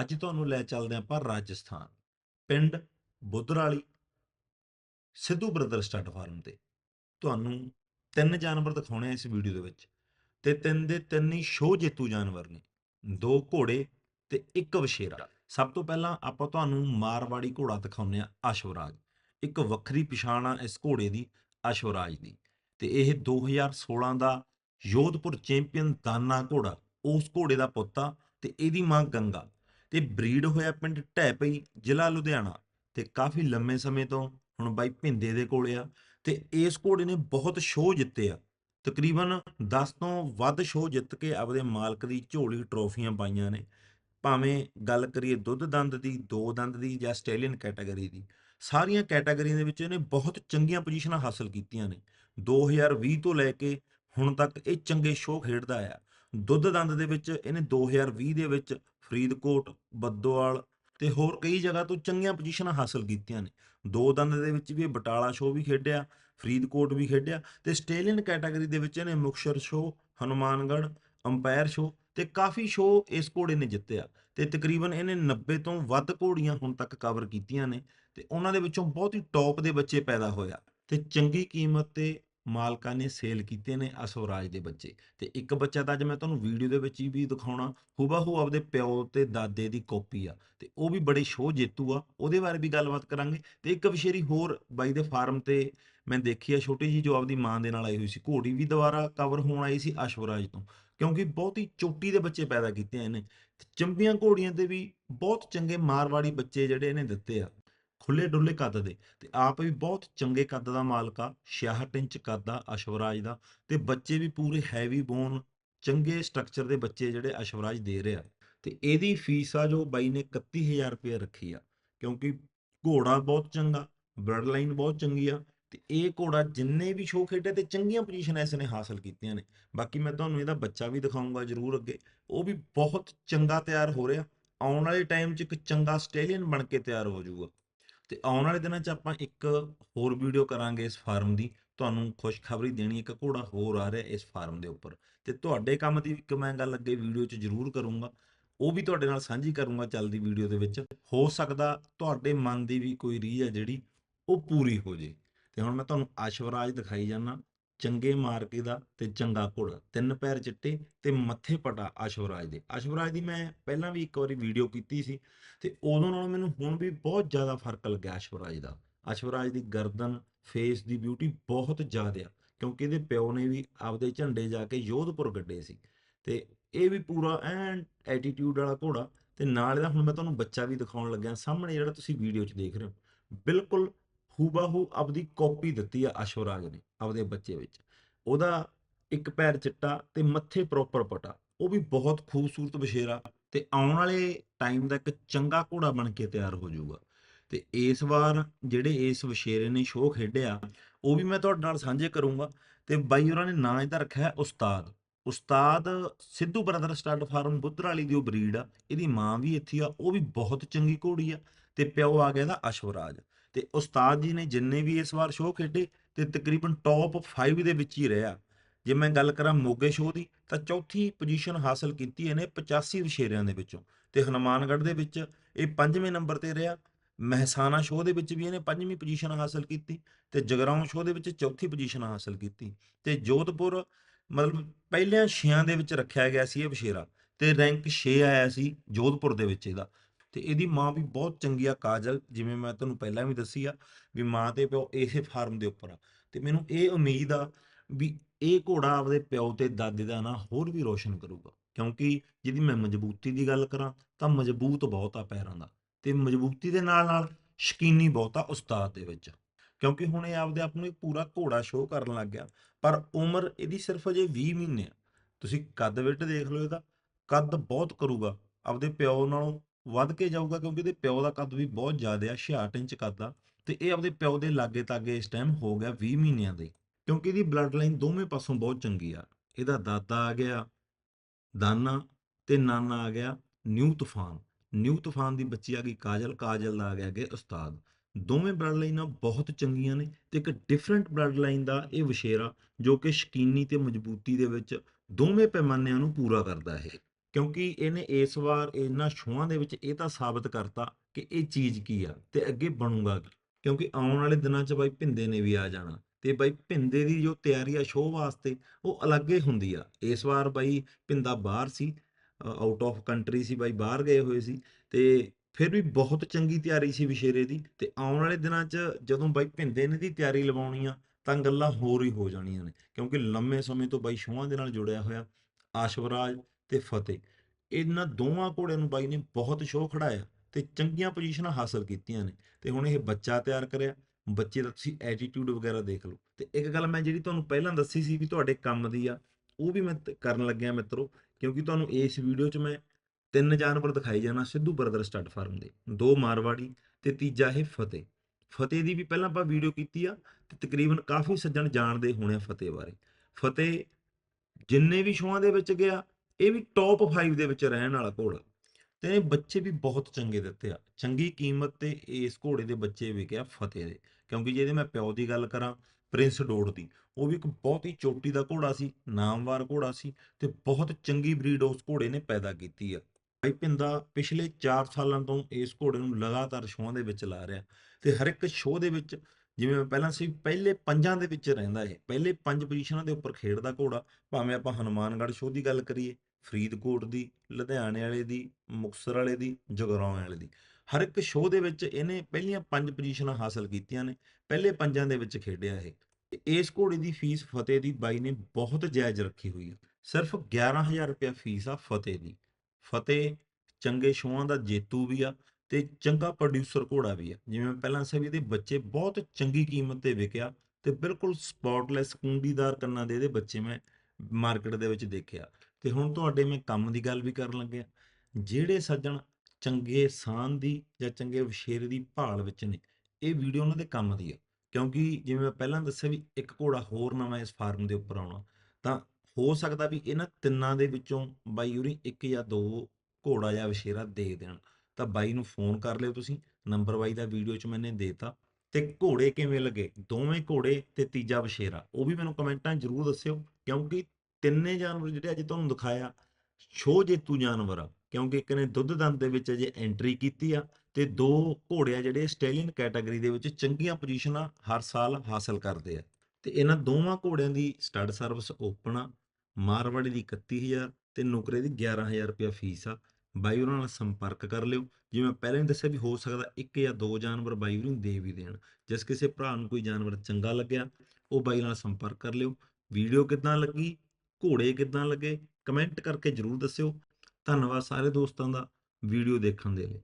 ਅੱਜ ਤੁਹਾਨੂੰ ਲੈ ਚੱਲਦੇ ਹਾਂ ਆਪਾਂ ਰਾਜਸਥਾਨ, ਪਿੰਡ Budhrali, Sidhu brother stud farm ਤੇ। ਤੁਹਾਨੂੰ ਤਿੰਨ ਜਾਨਵਰ ਦਿਖਾਉਣੇ ਆ ਇਸ ਵੀਡੀਓ ਦੇ ਵਿੱਚ ਤੇ ਤਿੰਨ ਦੇ ਤਿੰਨ ਹੀ ਸ਼ੋਅ ਜੇਤੂ ਜਾਨਵਰ ਨੇ। ਦੋ ਘੋੜੇ ਤੇ ਇੱਕ ਵਸ਼ੇਰਾ ਸਭ ਤੋਂ ਪਹਿਲਾਂ ਆਪਾਂ ਤੁਹਾਨੂੰ ਮਾਰਵਾੜੀ ਘੋੜਾ ਦਿਖਾਉਂਦੇ ਆ ਅਸ਼ਵਰਾਜ। ਇੱਕ ਵੱਖਰੀ ਪਛਾਣ ਆ ਇਸ ਘੋੜੇ ਦੀ, ਅਸ਼ਵਰਾਜ ਦੀ। ਤੇ ਇਹ 2016 ਦਾ ਯੋਧਪੁਰ ਚੈਂਪੀਅਨ ਦਾਨਾ ਘੋੜਾ, ਉਸ ਘੋੜੇ ਦਾ ਪੁੱਤ ਆ ਤੇ ਇਹਦੀ ਮਾਂ ਗੰਗਾ। ਤੇ ਬਰੀਡ ਹੋਇਆ ਪਿੰਡ ਢੈਪਈ ਜ਼ਿਲ੍ਹਾ ਲੁਧਿਆਣਾ ਤੇ ਕਾਫੀ ਲੰਮੇ ਸਮੇਂ ਤੋਂ ਹੁਣ ਬਾਈ ਭਿੰਦੇ ਦੇ ਕੋਲ ਆ ਤੇ ਇਸ ਘੋੜੇ ਨੇ ਬਹੁਤ ਸ਼ੋਅ ਜਿੱਤੇ ਆ। ਤਕਰੀਬਨ 10 ਤੋਂ ਵੱਧ ਸ਼ੋਅ ਜਿੱਤ ਕੇ ਆਪਦੇ ਮਾਲਕ ਦੀ ਝੋਲੀ ਟਰੋਫੀਆਂ ਪਾਈਆਂ ਨੇ। ਭਾਵੇਂ ਗੱਲ ਕਰੀਏ ਦੁੱਧ ਦੰਦ ਦੀ, ਦੋ ਦੰਦ ਦੀ ਜਾਂ ਆਸਟ੍ਰੇਲੀਅਨ ਕੈਟਾਗਰੀ ਦੀ, ਸਾਰੀਆਂ ਕੈਟਾਗਰੀਆਂ ਦੇ ਵਿੱਚ ਇਹਨੇ ਬਹੁਤ ਚੰਗੀਆਂ ਪੋਜੀਸ਼ਨਾਂ ਹਾਸਲ ਕੀਤੀਆਂ ਨੇ। 2020 ਤੋਂ ਲੈ ਕੇ ਹੁਣ ਤੱਕ ਇਹ ਚੰਗੇ ਸ਼ੋਅ ਖੇਡਦਾ ਆ ਦੁੱਧ ਦੰਦ ਦੇ ਵਿੱਚ ਇਹਨੇ 2020 ਦੇ ਵਿੱਚ ਫਰੀਦਕੋਟ, ਬੱਦੋਵਾਲ ਤੇ ਹੋਰ ਕਈ ਜਗ੍ਹਾ ਤੋਂ ਚੰਗੀਆਂ ਪੋਜੀਸ਼ਨਾਂ ਹਾਸਲ ਕੀਤੀਆਂ ਨੇ। ਦੋ ਦੰਦ ਦੇ ਵਿੱਚ ਵੀ ਇਹ ਬਟਾਲਾ ਸ਼ੋਅ ਵੀ ਖੇਡਿਆ, ਫਰੀਦਕੋਟ ਵੀ ਖੇਡਿਆ ਤੇ ਸਟੇਲੀਅਨ ਕੈਟਾਗਰੀ ਦੇ ਵਿੱਚ ਇਹਨੇ Muktsar show Hanumangarh, umpire show ਤੇ ਕਾਫੀ ਸ਼ੋਅ ਇਸ ਘੋੜੇ ਨੇ ਜਿੱਤਿਆ ਤੇ ਤਕਰੀਬਨ ਇਹਨੇ 90 ਤੋਂ ਵੱਧ ਘੋੜੀਆਂ ਹੁਣ ਤੱਕ ਕਵਰ ਕੀਤੀਆਂ ਨੇ ਤੇ ਉਹਨਾਂ ਦੇ ਵਿੱਚੋਂ ਬਹੁਤ ਹੀ ਟੌਪ ਦੇ ਬੱਚੇ ਪੈਦਾ ਹੋਇਆ ਤੇ ਚੰਗੀ ਕੀਮਤ ਤੇ ਮਾਲਕਾਂ ਨੇ ਸੇਲ ਕੀਤੇ ਨੇ ਅਸਵਰਾਜ ਦੇ ਬੱਚੇ। ਤੇ ਇੱਕ ਬੱਚਾ ਤਾਂ ਅੱਜ ਮੈਂ ਤੁਹਾਨੂੰ ਵੀਡੀਓ ਦੇ ਵਿੱਚ ਹੀ ਵੀ ਦਿਖਾਉਣਾ, ਹੂਬਹੂ ਆਪਦੇ ਪਿਓ ਤੇ ਦਾਦੇ ਦੀ ਕਾਪੀ ਆ, ਤੇ ਉਹ ਵੀ ਬੜੇ ਸ਼ੋਅ ਜੇਤੂ ਆ, ਉਹਦੇ ਬਾਰੇ ਵੀ ਗੱਲਬਾਤ ਕਰਾਂਗੇ। ਤੇ ਇੱਕ ਵਿਸ਼ੇਰੀ ਹੋਰ ਬਾਈ ਦੇ ਫਾਰਮ ਤੇ ਮੈਂ ਦੇਖੀ ਆ ਛੋਟੀ ਜੀ ਜੋ ਆਪਦੀ ਮਾਂ ਦੇ ਨਾਲ ਆਈ ਹੋਈ ਸੀ, ਘੋੜੀ ਵੀ ਦੁਬਾਰਾ ਕਵਰ ਹੋਣ ਆਈ ਸੀ ਅਸ਼ਵਰਾਜ ਤੋਂ, ਕਿਉਂਕਿ ਬਹੁਤ ਹੀ ਚੋਟੀ ਦੇ ਬੱਚੇ ਪੈਦਾ ਕੀਤੇ ਆ ਇਹਨੇ। ਚੰਬੀਆਂ ਘੋੜੀਆਂ ਤੇ ਵੀ ਬਹੁਤ ਚੰਗੇ ਮਾਰਵਾੜੀ ਬੱਚੇ ਜਿਹੜੇ ਇਹਨੇ ਦਿੱਤੇ ਆ। ਖੁੱਲੇ ਡੁੱਲੇ ਕੱਦ ਦੇ, ਤੇ ਆਪ ਵੀ ਬਹੁਤ ਚੰਗੇ ਕੱਦ ਦਾ ਮਾਲਕ ਆ 66 ਇੰਚ ਕੱਦ ਆ, ਅਸ਼ਵਰਾਜ ਦਾ, ਤੇ ਬੱਚੇ ਵੀ ਪੂਰੇ ਹੈਵੀ ਬੋਨ ਚੰਗੇ ਸਟਰਕਚਰ ਦੇ ਬੱਚੇ ਜਿਹੜੇ ਅਸ਼ਵਰਾਜ ਦੇ ਰਿਹਾ ਤੇ ਇਹਦੀ ਫੀਸ ਆ ਜੋ ਬਾਈ ਨੇ 31000 ਰੁਪਏ ਰੱਖੀ ਆ, ਕਿਉਂਕਿ ਘੋੜਾ ਬਹੁਤ ਚੰਗਾ ਬਲੱਡ ਲਾਈਨ ਬਹੁਤ ਚੰਗੀ ਆ, ਤੇ ਇਹ ਘੋੜਾ ਜਿੰਨੇ ਵੀ ਸ਼ੋਅ ਖੇਡੇ ਤੇ ਚੰਗੀਆਂ ਪੋਜੀਸ਼ਨ ਇਸ ਨੇ ਹਾਸਲ ਕੀਤੀਆਂ ਨੇ। ਬਾਕੀ ਮੈਂ ਤੁਹਾਨੂੰ ਇਹਦਾ ਬੱਚਾ ਵੀ ਦਿਖਾਉਂਗਾ ਜ਼ਰੂਰ ਅੱਗੇ। ਉਹ ਵੀ ਬਹੁਤ ਚੰਗਾ ਤਿਆਰ ਹੋ ਰਿਹਾ, ਆਉਣ ਵਾਲੇ ਟਾਈਮ 'ਚ ਇੱਕ ਚੰਗਾ ਆਸਟ੍ਰੇਲੀਅਨ ਬਣ ਕੇ ਤਿਆਰ ਹੋ ਜਾਊਗਾ। ਤੇ ਆਉਣ ਵਾਲੇ ਦਿਨਾਂ 'ਚ ਆਪਾਂ ਇੱਕ ਹੋਰ ਵੀਡੀਓ ਕਰਾਂਗੇ ਇਸ ਫਾਰਮ ਦੀ, ਤੁਹਾਨੂੰ ਖੁਸ਼ਖਬਰੀ ਦੇਣੀ, ਇੱਕ ਘੋੜਾ ਹੋਰ ਆ ਰਿਹਾ ਇਸ ਫਾਰਮ ਦੇ ਉੱਪਰ। ਤੇ ਤੁਹਾਡੇ ਕੰਮ ਦੀ ਇੱਕ ਮੈਂ ਗੱਲ ਅੱਗੇ ਵੀਡੀਓ 'ਚ ਜ਼ਰੂਰ ਕਰੂੰਗਾ, ਉਹ ਵੀ ਤੁਹਾਡੇ ਨਾਲ ਸਾਂਝੀ ਕਰੂੰਗਾ ਚੱਲਦੀ ਵੀਡੀਓ ਦੇ ਵਿੱਚ। ਹੋ ਸਕਦਾ ਤੁਹਾਡੇ ਮਨ ਦੀ ਵੀ ਕੋਈ ਰੀਝ ਹੈ ਜਿਹੜੀ, ਉਹ ਪੂਰੀ ਹੋ ਜੇ। ਤੇ ਹੁਣ ਮੈਂ ਤੁਹਾਨੂੰ ਅਸ਼ਵਰਾਜ ਦਿਖਾਈ ਜਾਣਾ ਚੰਗੇ ਮਾਰਕੇ ਦਾ ਤੇ ਚੰਗਾ ਘੋੜਾ। ਤਿੰਨ ਪੈਰ ਚਿੱਟੇ ਤੇ ਮੱਥੇ ਪਟਾ ਅਸ਼ਵਰਾਜ ਦੇ। ਅਸ਼ਵਰਾਜ ਦੀ ਮੈਂ ਪਹਿਲਾਂ ਵੀ ਇੱਕ ਵਾਰੀ ਵੀਡੀਓ ਕੀਤੀ ਸੀ ਤੇ ਉਦੋਂ ਨਾਲੋਂ ਮੈਨੂੰ ਹੁਣ ਵੀ ਬਹੁਤ ਜ਼ਿਆਦਾ ਫ਼ਰਕ ਲੱਗਿਆ ਅਸ਼ਵਰਾਜ ਦਾ। ਅਸ਼ਵਰਾਜ ਦੀ ਗਰਦਨ ਫੇਸ ਦੀ ਬਿਊਟੀ ਬਹੁਤ ਜ਼ਿਆਦਾ ਕਿਉਂਕਿ ਇਹਦੇ ਪਿਓ ਨੇ ਵੀ ਆਪਦੇ ਝੰਡੇ ਜਾ ਕੇ ਯੋਧਪੁਰ ਗੱਡੇ ਸੀ। ਤੇ ਇਹ ਵੀ ਪੂਰਾ ਐਨ ਐਟੀਟਿਊਡ ਵਾਲਾ ਘੋੜਾ ਤੇ ਨਾਲ ਇਹਦਾ ਹੁਣ ਮੈਂ ਤੁਹਾਨੂੰ ਬੱਚਾ ਵੀ ਦਿਖਾਉਣ ਲੱਗਿਆ, ਸਾਹਮਣੇ ਜਿਹੜਾ ਤੁਸੀਂ ਵੀਡੀਓ 'ਚ ਦੇਖ ਰਹੇ ਹੋ, ਬਿਲਕੁਲ ਹੂਬਹੂ ਆਪਦੀ ਕਾਪੀ ਦਿੱਤੀ ਆ ਅਸ਼ਵਰਾਜ ਨੇ, ਆਪਦੇ ਬੱਚੇ ਵਿੱਚ। ਉਹਦਾ ਇੱਕ ਪੈਰ ਚਿੱਟਾ ਤੇ ਮੱਥੇ ਪ੍ਰੋਪਰ ਪਟਾ। ਉਹ ਵੀ ਬਹੁਤ ਖੂਬਸੂਰਤ ਬਸ਼ੇਰਾ ਤੇ ਆਉਣ ਵਾਲੇ ਟਾਈਮ ਦਾ ਇੱਕ ਚੰਗਾ ਘੋੜਾ ਬਣ ਕੇ ਤਿਆਰ ਹੋ ਜਾਊਗਾ। ਤੇ ਇਸ ਵਾਰ ਜਿਹੜੇ ਇਸ ਵਸ਼ੇਰੇ ਨੇ ਸ਼ੋਅ ਖੇਡਿਆ ਉਹ ਵੀ ਮੈਂ ਤੁਹਾਡੇ ਨਾਲ ਸਾਂਝੇ ਕਰੂੰਗਾ। ਤੇ ਬਾਈ ਹੋਰਾਂ ਨੇ ਨਾਂ ਇਹਦਾ ਰੱਖਿਆ ਹੈ, ਉਸਤਾਦ। ਉਸਤਾਦ Sidhu brother stud farm Budhrali ਦੀ ਉਹ ਬਰੀਡ ਆ। ਇਹਦੀ ਮਾਂ ਵੀ ਇੱਥੇ ਆ, ਉਹ ਵੀ ਬਹੁਤ ਚੰਗੀ ਘੋੜੀ ਆ। ਤੇ ਪਿਓ ਆ ਗਿਆ ਦਾ ਅਸ਼ਵਰਾਜ। ਤੇ ਉਸਤਾਦ ਜੀ ਨੇ ਜਿੰਨੇ ਵੀ ਇਸ ਵਾਰ ਸ਼ੋਅ ਖੇਡੇ ਤੇ ਤਕਰੀਬਨ ਟੌਪ 5 ਦੇ ਵਿੱਚ ਹੀ ਰਿਹਾ। ਜੇ ਮੈਂ ਗੱਲ ਕਰਾਂ ਮੋਗੇ ਸ਼ੋਅ ਦੀ, ਤਾਂ ਚੌਥੀ ਪੋਜੀਸ਼ਨ ਹਾਸਲ ਕੀਤੀ ਇਹਨੇ 85 ਵਿਸ਼ੇਰਿਆਂ ਦੇ ਵਿੱਚੋਂ ਤੇ ਹਨੂਮਾਨਗੜ੍ਹ ਦੇ ਵਿੱਚ ਇਹ ਪੰਜਵੇਂ ਨੰਬਰ ਤੇ ਰਿਹਾ। ਮਹਿਸਾਨਾ ਸ਼ੋਅ ਦੇ ਵਿੱਚ ਵੀ ਇਹਨੇ ਪੰਜਵੀਂ ਪੋਜੀਸ਼ਨ ਹਾਸਲ ਕੀਤੀ ਤੇ ਜਗਰਾਉਂ ਸ਼ੋਅ ਦੇ ਵਿੱਚ ਚੌਥੀ ਪੋਜੀਸ਼ਨ ਹਾਸਲ ਕੀਤੀ ਤੇ ਜੋਧਪੁਰ ਮਤਲਬ ਪਹਿਲਿਆਂ ਛਿਆਂ ਦੇ ਵਿੱਚ ਰੱਖਿਆ ਗਿਆ ਸੀ ਇਹ ਵਿਸ਼ੇਰਾ ਤੇ ਰੈਂਕ 6 ਆਇਆ ਸੀ ਜੋਧਪੁਰ ਦੇ ਵਿੱਚ ਇਹਦਾ। ਤੇ ਇਹਦੀ ਮਾਂ ਵੀ ਬਹੁਤ ਚੰਗੀ ਆ ਕਾਜਲ, ਜਿਵੇਂ ਮੈਂ ਤੁਹਾਨੂੰ ਪਹਿਲਾਂ ਵੀ ਦੱਸੀ ਆ ਵੀ ਮਾਂ ਤੇ ਪਿਓ ਇਸੇ ਫਾਰਮ ਦੇ ਉੱਪਰ ਆ। ਤੇ ਮੈਨੂੰ ਇਹ ਉਮੀਦ ਆ ਵੀ ਇਹ ਘੋੜਾ ਆਪਦੇ ਪਿਓ ਤੇ ਦਾਦੇ ਦਾ ਨਾਂ ਹੋਰ ਵੀ ਰੋਸ਼ਨ ਕਰੂਗਾ। ਕਿਉਂਕਿ ਜਿਹਦੀ ਮੈਂ ਮਜ਼ਬੂਤੀ ਦੀ ਗੱਲ ਕਰਾਂ ਤਾਂ ਮਜ਼ਬੂਤ ਬਹੁਤ ਆ ਪੈਰਾਂ ਦਾ ਤੇ ਮਜ਼ਬੂਤੀ ਦੇ ਨਾਲ ਨਾਲ ਸ਼ਕੀਨੀ ਬਹੁਤ ਆ ਉਸਤਾਦ ਦੇ ਵਿੱਚ। ਕਿਉਂਕਿ ਹੁਣ ਇਹ ਆਪਦੇ ਆਪ ਨੂੰ ਇੱਕ ਪੂਰਾ ਘੋੜਾ ਸ਼ੋਅ ਕਰਨ ਲੱਗ ਗਿਆ, ਪਰ ਉਮਰ ਇਹਦੀ ਸਿਰਫ ਅਜੇ 20 ਮਹੀਨੇ ਆ। ਤੁਸੀਂ ਕੱਦ ਵਿੱਟ ਦੇਖ ਲਓ ਇਹਦਾ, ਕੱਦ ਬਹੁਤ ਕਰੂਗਾ, ਆਪਦੇ ਪਿਓ ਨਾਲੋਂ ਵੱਧ ਕੇ ਜਾਊਗਾ ਕਿਉਂਕਿ ਇਹਦੇ ਪਿਓ ਦਾ ਕੱਦ ਵੀ ਬਹੁਤ ਜ਼ਿਆਦਾ ਆ 66 ਇੰਚ ਕੱਦ ਆ, ਤੇ ਇਹ ਆਪਦੇ ਪਿਓ ਦੇ ਲਾਗੇ ਤਾਗੇ ਇਸ ਟਾਈਮ ਹੋ ਗਿਆ 20 ਮਹੀਨਿਆਂ ਦੇ, ਕਿਉਂਕਿ ਇਹਦੀ ਬਲੱਡ ਲਾਈਨ ਦੋਵੇਂ ਪਾਸੋਂ ਬਹੁਤ ਚੰਗੀ ਆ। ਇਹਦਾ ਦਾਦਾ ਆ ਗਿਆ, ਦਾਨਾ ਤੇ ਨਾਨਾ ਆ ਗਿਆ, ਨਿਊ ਤੂਫਾਨ। ਨਿਊ ਤੂਫਾਨ ਦੀ ਬੱਚੀ ਆ ਗਈ ਕਾਜਲ ਕਾਜਲ ਦਾ ਆ ਗਿਆ ਅੱਗੇ ਉਸਤਾਦ। ਦੋਵੇਂ ਬਲੱਡ ਲਾਈਨਾਂ ਬਹੁਤ ਚੰਗੀਆਂ ਨੇ ਤੇ ਇੱਕ ਡਿਫਰੈਂਟ ਬਲੱਡ ਲਾਈਨ ਦਾ ਇਹ ਵਸ਼ੇਰਾ ਜੋ ਕਿ ਸ਼ਕੀਨੀ ਤੇ ਮਜ਼ਬੂਤੀ ਦੇ ਵਿੱਚ ਦੋਵੇਂ ਪੈਮਾਨਿਆਂ ਨੂੰ ਪੂਰਾ ਕਰਦਾ ਹੈ ਕਿਉਂਕਿ ਇਹਨੇ ਇਸ ਵਾਰ ਇਹਨਾਂ ਸ਼ੋਆਂ ਦੇ ਵਿੱਚ ਇਹ ਤਾਂ ਸਾਬਤ ਕਰਤਾ ਕਿ ਇਹ ਚੀਜ਼ ਕੀ ਆ ਤੇ ਅੱਗੇ ਬਣੂਗਾ ਕੀ? ਕਿਉਂਕਿ ਆਉਣ ਵਾਲੇ ਦਿਨਾਂ 'ਚ ਬਾਈ ਭਿੰਦੇ ਨੇ ਵੀ ਆ ਜਾਣਾ ਤੇ ਬਾਈ ਭਿੰਦੇ ਦੀ ਜੋ ਤਿਆਰੀ ਆ ਸ਼ੋਅ ਵਾਸਤੇ ਉਹ ਅਲੱਗ ਹੀ ਹੁੰਦੀ ਆ। ਇਸ ਵਾਰ ਬਾਈ ਭਿੰਦਾ ਬਾਹਰ ਸੀ ਆਊਟ ਆਫ ਕੰਟਰੀ ਸੀ, ਬਾਈ ਬਾਹਰ ਗਏ ਹੋਏ ਸੀ ਤੇ ਫਿਰ ਵੀ ਬਹੁਤ ਚੰਗੀ ਤਿਆਰੀ ਸੀ ਵਿਸ਼ੇਰੇ ਦੀ ਤੇ ਆਉਣ ਵਾਲੇ ਦਿਨਾਂ 'ਚ ਜਦੋਂ ਬਾਈ ਭਿੰਦੇ ਨੇ ਦੀ ਤਿਆਰੀ ਲਵਾਉਣੀ ਆ ਤਾਂ ਗੱਲਾਂ ਹੋਰ ਹੀ ਹੋ ਜਾਣੀਆਂ ਨੇ ਕਿਉਂਕਿ ਲੰਮੇ ਸਮੇਂ ਤੋਂ ਬਾਈ ਸ਼ੋਆਂ ਦੇ ਨਾਲ ਜੁੜਿਆ ਹੋਇਆ, ਆਸ਼ਵਰਾਜ ਤੇ ਫਤਿਹ। ਇਹਨਾਂ ਦੋਵਾਂ ਘੋੜਿਆਂ ਨੂੰ ਬਾਈ ਨੇ ਬਹੁਤ ਸ਼ੋਅ ਖੜਾਇਆ ਤੇ ਚੰਗੀਆਂ ਪੋਜੀਸ਼ਨਾਂ ਹਾਸਲ ਕੀਤੀਆਂ ਨੇ। ਤੇ ਹੁਣ ਇਹ ਬੱਚਾ ਤਿਆਰ ਕਰਿਆ। ਬੱਚੇ ਦਾ ਤੁਸੀਂ ਐਟੀਟਿਊਡ ਵਗੈਰਾ ਦੇਖ ਲਓ। ਤੇ ਇੱਕ ਗੱਲ ਮੈਂ ਜਿਹੜੀ ਤੁਹਾਨੂੰ ਪਹਿਲਾਂ ਦੱਸੀ ਸੀ ਵੀ ਤੁਹਾਡੇ ਕੰਮ ਦੀ ਆ, ਉਹ ਵੀ ਮੈਂ ਕਰਨ ਲੱਗਿਆ ਮਿੱਤਰੋ, ਕਿਉਂਕਿ ਤੁਹਾਨੂੰ ਇਸ ਵੀਡੀਓ 'ਚ ਮੈਂ ਤਿੰਨ ਜਾਨਵਰ ਦਿਖਾਈ ਜਾਣਾ ਸਿੱਧੂ ਬਰਦਰ ਸਟੱਡ ਫਾਰਮ ਦੇ। ਦੋ ਮਾਰਵਾੜੀ ਤੇ ਤੀਜਾ ਇਹ ਫਤਿਹ। ਫਤਿਹ ਦੀ ਵੀ ਪਹਿਲਾਂ ਆਪਾਂ ਵੀਡੀਓ ਕੀਤੀ ਆ ਤੇ ਤਕਰੀਬਨ ਕਾਫੀ ਸੱਜਣ ਜਾਣਦੇ ਹੋਣੇ ਆ ਫਤਿਹ ਬਾਰੇ। ਫਤਿਹ ਜਿੰਨੇ ਵੀ ਸ਼ੋਆਂ ਦੇ ਵਿੱਚ ਗਿਆ ਇਹ ਵੀ ਟੌਪ 5 ਦੇ ਵਿੱਚ ਰਹਿਣ ਵਾਲਾ ਘੋੜਾ। ਤੇ ਇਹ ਬੱਚੇ ਵੀ ਬਹੁਤ ਚੰਗੇ ਦਿੱਤੇ ਆ। ਚੰਗੀ ਕੀਮਤ ਤੇ ਇਸ ਘੋੜੇ ਦੇ ਬੱਚੇ ਵਿਕਿਆ ਫਤਿਹ ਦੇ। ਕਿਉਂਕਿ ਜਿਹਦੇ ਮੈਂ ਪਿਓ ਦੀ ਗੱਲ ਕਰਾਂ, ਪ੍ਰਿੰਸ ਡੋੜ ਦੀ, ਉਹ ਵੀ ਇੱਕ ਬਹੁਤ ਹੀ ਚੋਟੀ ਦਾ ਘੋੜਾ ਸੀ, ਨਾਮਵਾਰ ਘੋੜਾ ਸੀ ਤੇ ਬਹੁਤ ਚੰਗੀ ਬਰੀਡ ਉਸ ਘੋੜੇ ਨੇ ਪੈਦਾ ਕੀਤੀ ਆ। ਭਾਈ ਪਿੰਦਾ ਪਿਛਲੇ 4 ਸਾਲਾਂ ਤੋਂ ਇਸ ਘੋੜੇ ਨੂੰ ਲਗਾਤਾਰ ਸ਼ੋਆਂ ਦੇ ਵਿੱਚ ਲਾ ਰਿਹਾ। ਤੇ ਹਰ ਇੱਕ ਸ਼ੋਅ ਦੇ ਵਿੱਚ, ਜਿਵੇਂ ਮੈਂ ਪਹਿਲਾਂ ਸੀ, ਪਹਿਲੇ ਪੰਜਾਂ ਦੇ ਵਿੱਚ ਰਹਿੰਦਾ ਇਹ। ਪਹਿਲੇ ਪੰਜ ਪੋਜੀਸ਼ਨਾਂ ਦੇ ਉੱਪਰ ਖੇਡਦਾ ਘੋੜਾ। ਭਾਵੇਂ ਆਪਾਂ ਹਨੂਮਾਨਗੜ੍ਹ ਸ਼ੋਅ ਦੀ ਗੱਲ ਕਰੀਏ। ਫਰੀਦਕੋਟ ਦੀ, ਲੁਧਿਆਣੇ ਵਾਲੇ ਦੀ, ਮੁਕਤਸਰ ਵਾਲੇ ਦੀ, ਜਗਰਾਉਂ ਵਾਲੇ ਦੀ। ਹਰ ਇੱਕ ਸ਼ੋਅ ਦੇ ਵਿੱਚ ਇਹਨੇ ਪਹਿਲੀਆਂ ਪੰਜ ਪੋਜੀਸ਼ਨਾਂ ਹਾਸਲ ਕੀਤੀਆਂ ਨੇ, ਪਹਿਲੇ ਪੰਜਾਂ ਦੇ ਵਿੱਚ ਖੇਡਿਆ ਇਹ। ਇਸ ਘੋੜੇ ਦੀ ਫੀਸ ਫਤਿਹ ਦੀ ਬਾਈ ਨੇ ਬਹੁਤ ਜਾਇਜ਼ ਰੱਖੀ ਹੋਈ ਹੈ ਸਿਰਫ 11000 ਰੁਪਏ ਫੀਸ ਆ ਫਤਿਹ ਦੀ। ਫਤਿਹ ਚੰਗੇ ਸ਼ੋਆਂ ਦਾ ਜੇਤੂ ਵੀ ਆ ਤੇ ਚੰਗਾ ਪ੍ਰੋਡਿਊਸਰ ਘੋੜਾ ਵੀ ਆ। ਜਿਵੇਂ ਮੈਂ ਪਹਿਲਾਂ ਸਭ ਇਹਦੇ ਬੱਚੇ ਬਹੁਤ ਚੰਗੀ ਕੀਮਤ ਤੇ ਵਿਕਿਆ ਤੇ ਬਿਲਕੁਲ ਸਪੌਟਲੈਸ ਕੁੰਡੀਦਾਰ ਕੰਨਾਂ ਦੇ ਇਹਦੇ ਬੱਚੇ ਮੈਂ ਮਾਰਕੀਟ ਦੇ ਵਿੱਚ ਦੇਖਿਆ। ਤੇ ਹੁਣ ਤੁਹਾਡੇ ਮੈਂ ਕੰਮ ਦੀ ਗੱਲ ਵੀ ਕਰਨ ਲੱਗਿਆ। ਜਿਹੜੇ ਸੱਜਣ ਚੰਗੇ ਸਾਨ ਦੀ ਜਾਂ ਚੰਗੇ ਵਛੇਰੇ ਦੀ ਭਾਲ ਵਿੱਚ ਨੇ, ਇਹ ਵੀਡੀਓ ਉਹਨਾਂ ਦੇ ਕੰਮ ਦੀ ਆ। ਕਿਉਂਕਿ ਜਿਵੇਂ ਮੈਂ ਪਹਿਲਾਂ ਦੱਸਿਆ ਵੀ ਇੱਕ ਘੋੜਾ ਹੋਰ ਨਵਾਂ ਇਸ ਫਾਰਮ ਦੇ ਉੱਪਰ ਆਉਣਾ, ਤਾਂ ਹੋ ਸਕਦਾ ਵੀ ਇਹਨਾਂ ਤਿੰਨਾਂ ਦੇ ਵਿੱਚੋਂ ਬਾਈ ਉਰੀ ਇੱਕ ਜਾਂ ਦੋ ਘੋੜਾ ਜਾਂ ਵਛੇਰਾ ਦੇ ਦੇਣ। ਤਾਂ ਬਾਈ ਨੂੰ ਫੋਨ ਕਰ ਲਿਓ ਤੁਸੀਂ, ਨੰਬਰ ਬਾਈ ਦਾ ਵੀਡੀਓ 'ਚ ਮੈਨੇ ਦੇਤਾ ਤੇ। ਘੋੜੇ ਕਿਵੇਂ ਲੱਗੇ? ਦੋਵੇਂ ਘੋੜੇ ਤੇ ਤੀਜਾ ਵਛੇਰਾ, ਉਹ ਵੀ ਮੈਨੂੰ ਕਮੈਂਟਾਂ ਜ਼ਰੂਰ ਦੱਸਿਓ, ਕਿਉਂਕਿ ਤਿੰਨੇ ਜਾਨਵਰ ਜਿਹੜੇ ਅੱਜ ਤੁਹਾਨੂੰ ਦਿਖਾਇਆ ਛੋ ਜੇਤੂ ਜਾਨਵਰ ਆ, ਕਿਉਂਕਿ ਇੱਕ ਨੇ ਦੁੱਧ ਦੰਦ ਦੇ ਵਿੱਚ ਅਜੇ ਐਂਟਰੀ ਕੀਤੀ ਆ ਤੇ ਦੋ ਘੋੜੇ ਜਿਹੜੇ ਸਟੇਲੀਅਨ ਕੈਟਾਗਰੀ ਦੇ ਵਿੱਚ ਚੰਗੀਆਂ ਪੋਜੀਸ਼ਨਾਂ ਹਰ ਸਾਲ ਹਾਸਲ ਕਰਦੇ ਆ। ਤੇ ਇਹਨਾਂ ਦੋਵਾਂ ਘੋੜਿਆਂ ਦੀ ਸਟੱਡ ਸਰਵਿਸ ਓਪਨ ਆ, ਮਾਰਵਾੜੀ ਦੀ 31000 ਤੇ ਨੁਕਰੇ ਦੀ 11000 ਰੁਪਏ ਫੀਸ ਆ। ਬਾਈ ਉਹਨਾਂ ਨਾਲ ਸੰਪਰਕ ਕਰ ਲਿਓ। ਜਿਵੇਂ ਪਹਿਲਾਂ ਹੀ ਦੱਸਿਆ ਵੀ ਹੋ ਸਕਦਾ ਇੱਕ ਜਾਂ ਦੋ ਜਾਨਵਰ ਬਾਈ ਨੂੰ ਦੇ ਵੀ ਦੇਣ। ਜਿਸ ਕਿਸੇ ਭਰਾ ਨੂੰ ਕੋਈ ਜਾਨਵਰ ਚੰਗਾ ਲੱਗਿਆ, ਉਹ ਬਾਈ ਨਾਲ ਸੰਪਰਕ ਕਰ ਲਿਓ। ਵੀਡੀਓ ਕਿੱਦਾਂ ਲੱਗੀ? ਘੋੜੇ ਕਿੱਦਾਂ ਲੱਗੇ? ਕਮੈਂਟ ਕਰਕੇ ਜਰੂਰ ਦੱਸਿਓ। ਧੰਨਵਾਦ ਸਾਰੇ ਦੋਸਤਾਂ ਦਾ ਵੀਡੀਓ ਦੇਖਣ ਦੇ ਲਈ।